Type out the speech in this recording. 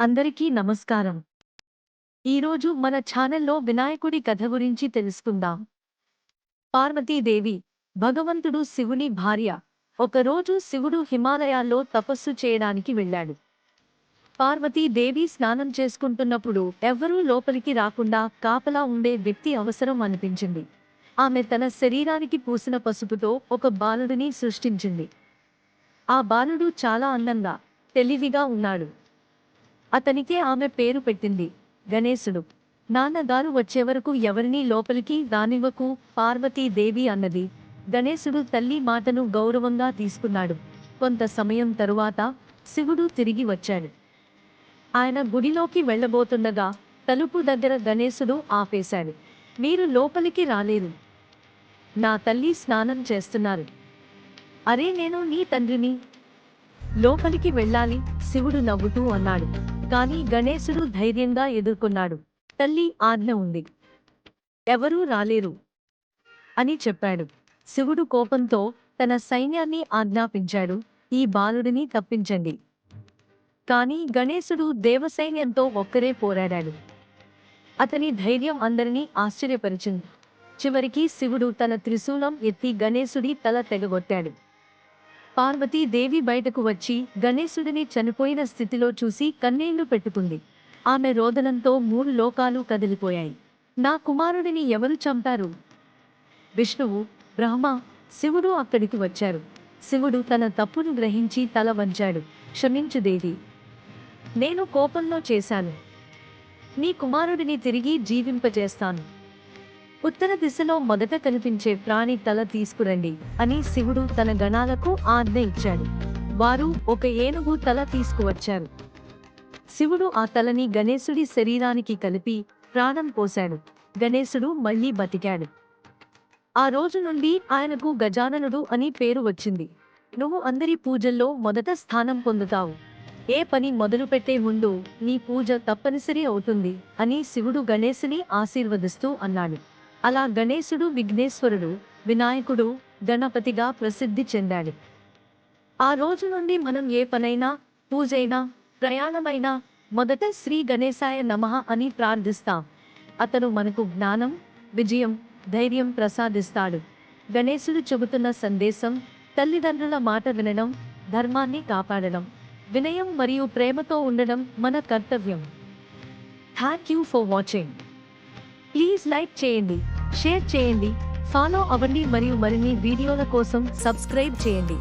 అందరికీ నమస్కారం. ఈరోజు మన ఛానల్లో వినాయకుడి కథ గురించి తెలుసుకుందాం. పార్వతీదేవి భగవంతుడు శివుని భార్య ఒకరోజు శివుడు హిమాలయాల్లో తపస్సు చేయడానికి వెళ్ళాడు. పార్వతీదేవి స్నానం చేసుకుంటున్నప్పుడు ఎవ్వరూ లోపలికి రాకుండా కాపలా ఉండే వ్యక్తి అవసరం అనిపించింది. ఆమె తన శరీరానికి పూసిన పసుపుతో ఒక బాలుడిని సృష్టించింది. ఆ బాలుడు చాలా అందంగా తెలివిగా ఉన్నాడు. అతనికే ఆమె పేరు పెట్టింది. గణేశుడు. నాన్నగారు వచ్చే వరకు ఎవరినీ లోపలికి రానివ్వకు పార్వతీదేవి అన్నది. గణేశుడు తల్లి మాటను గౌరవంగా తీసుకున్నాడు. కొంత సమయం తరువాత శివుడు తిరిగి వచ్చాడు. ఆయన గుడిలోకి వెళ్ళబోతుండగా తలుపు దగ్గర గణేశుడు ఆపేశాడు. మీరు లోపలికి రాలేదు. నా తల్లి స్నానం చేస్తున్నారు. అరే నేను నీ తండ్రిని. లోపలికి వెళ్ళాలి శివుడు నవ్వుతూ అన్నాడు. కానీ గణేశుడు ధైర్యంగా ఎదుర్కొన్నాడు. తల్లి ఆజ్ఞ ఉంది. ఎవరూ రాలేరు అని చెప్పాడు. శివుడు కోపంతో తన సైన్యాన్ని ఆజ్ఞాపించాడు. ఈ బాలుడిని తప్పించండి. కానీ గణేశుడు దేవసైన్యంతో ఒక్కరే పోరాడాడు. అతని ధైర్యం అందరినీ ఆశ్చర్యపరిచింది. చివరికి శివుడు తన త్రిశూలం ఎత్తి గణేశుడి తల తెగగొట్టాడు. పార్వతీదేవి బయటకు వచ్చి గణేశుడిని చనిపోయిన స్థితిలో చూసి కన్నీళ్ళు పెట్టుకుంది. ఆమె రోదనంతో మూడు లోకాలు కదిలిపోయాయి. నా కుమారుడిని ఎవరు చంపారు? విష్ణువు బ్రహ్మ శివుడు అక్కడికి వచ్చారు. శివుడు తన తప్పును గ్రహించి తల వంచాడు. క్షమించు దేవి. నేను కోపంలో చేశాను. నీ కుమారుడిని తిరిగి జీవింపజేస్తాను. ఉత్తర దిశలో మొదట కనిపించే ప్రాణి తల తీసుకురండి అని శివుడు తన గణాలకు ఆజ్ఞ ఇచ్చాడు. వారు ఒక ఏనుగు తల తీసుకువచ్చారు. శివుడు ఆ తలని గణేశుడి శరీరానికి కలిపి ప్రాణం పోశాడు. గణేశుడు మళ్ళీ బతికాడు. ఆ రోజు నుండి ఆయనకు గజాననుడు అని పేరు వచ్చింది. నువ్వు అందరి పూజల్లో మొదట స్థానం పొందుతావు. ఏ పని మొదలుపెట్టే ముందు నీ పూజ తప్పనిసరి అవుతుంది అని శివుడు గణేశుని ఆశీర్వదిస్తూ అన్నాడు. అలా గణేశుడు విఘ్నేశ్వరుడు వినాయకుడు గణపతిగా ప్రసిద్ధి చెందాడు. ఆ రోజు నుండి మనం ఏ పనైనా పూజైనా ప్రయాణమైనా మొదట శ్రీ గణేశాయ నమః అని ప్రార్థిస్తాం. అతను మనకు జ్ఞానం విజయం ధైర్యం ప్రసాదిస్తాడు. గణేశుడు చెబుతున్న సందేశం తల్లిదండ్రుల మాట వినడం ధర్మాన్ని కాపాడడం వినయం మరియు ప్రేమతో ఉండడం మన కర్తవ్యం. Thank you for watching please like చేయండి. షేర్ చేయండి. ఫాలో అవ్వండి మరియు మరిన్ని వీడియోల కోసం సబ్స్క్రైబ్ చేయండి.